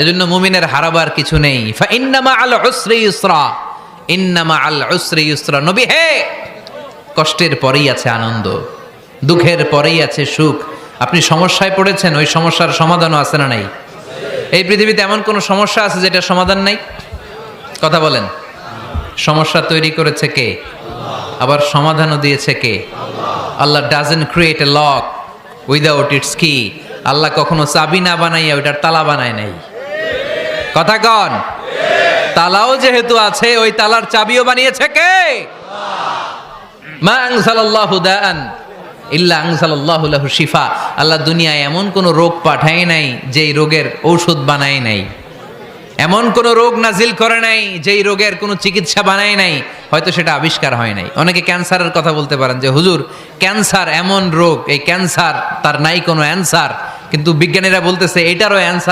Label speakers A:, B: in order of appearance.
A: এজন্য মুমিনের হারাবার কিছু নেই। ইন্নামা আল উসরি ইউসরা ইন্নামা আল উসরি ইউসরা নবী হে! কষ্টের পরেই আছে আনন্দ, দুঃখের পরেই আছে সুখ। আপনি সমস্যায় পড়েছেন, ওই সমস্যার সমাধানও আছে না নাই? এই পৃথিবীতে এমন কোনো সমস্যা আছে যেটা সমাধান নাই? কথা বলেন। সমস্যা তৈরি করেছে কে? আবার সমাধানও দিয়েছে কে? Allah doesn't create a lock without its key আল্লাহ কখনো চাবি না বানাইয়া ওইটার তালা বানায় নাই। কথা কন। তালাও যেহেতু আছে, ওই তালার চাবিও বানিয়েছে কে? মা আনসালাল্লাহু দাআন ইল্লা আনসালাল্লাহু লাহু শিফা। আল্লাহ দুনিয়ায় এমন কোন রোগ পাঠায় নাই, যেই রোগের ঔষধ বানায় নাই। এমন কোন রোগ নাজিল করে নাই, যেই রোগের কোনো চিকিৎসা বানায় নাই, হয়তো সেটা আবিষ্কার হয় নাই। অনেকে ক্যান্সারের কথা বলতে পারেন যে, হুজুর, ক্যান্সার এমন রোগ, এই ক্যান্সার, তার নাই কোনো অ্যান্সার। কিন্তু বিজ্ঞানীরা বলতেছে, এটারও অ্যান্সার